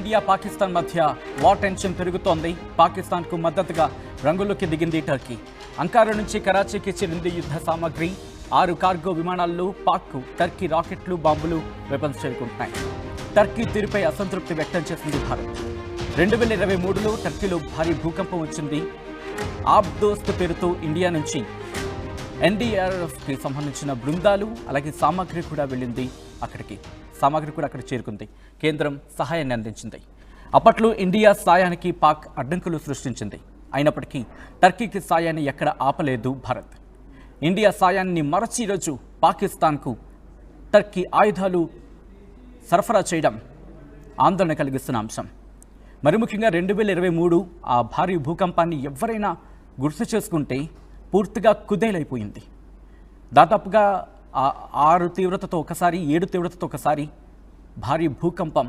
India Pakistan మధ్య war tension పెరుగుతోంది. పాకిస్తాన్కు మద్దతుగా రంగుల్లోకి దిగింది టర్కీ. అంకారా నుంచి కరాచీకి చెందింది యుద్ధ సామాగ్రి. ఆరు కార్గో విమానాల్లో పాక్ టర్కీ రాకెట్లు బాంబులు వెపన్స్ చేరుకుంటున్నాయి. టర్కీ తీరుపై అసంతృప్తి వ్యక్తం చేసింది భారత్. రెండు వేల ఇరవై మూడులో టర్కీలో భారీ భూకంపం వచ్చింది. ఆబ్దోస్త్ పేరుతో ఇండియా నుంచి ఎన్డీఆర్ఎఫ్కి సంబంధించిన బృందాలు అలాగే సామాగ్రి కూడా వెళ్ళింది అక్కడికి. సామాగ్రి కూడా అక్కడ చేరుకుంది. కేంద్రం సహాయాన్ని అందించింది. అప్పట్లో ఇండియా సాయానికి పాక్ అడ్డంకులు సృష్టించింది. అయినప్పటికీ టర్కీకి సాయాన్ని ఎక్కడ ఆపలేదు భారత్. ఇండియా సాయాన్ని మరచి ఈరోజు పాకిస్తాన్కు టర్కీ ఆయుధాలు సరఫరా చేయడం ఆందోళన కలిగిస్తున్న అంశం. మరి ముఖ్యంగా రెండు వేల ఇరవై మూడు ఆ భారీ భూకంపాన్ని ఎవరైనా గుర్తు చేసుకుంటే పూర్తిగా కుదేలైపోయింది. దాదాపుగా ఆరు తీవ్రతతో ఒకసారి ఏడు తీవ్రతతో ఒకసారి భారీ భూకంపం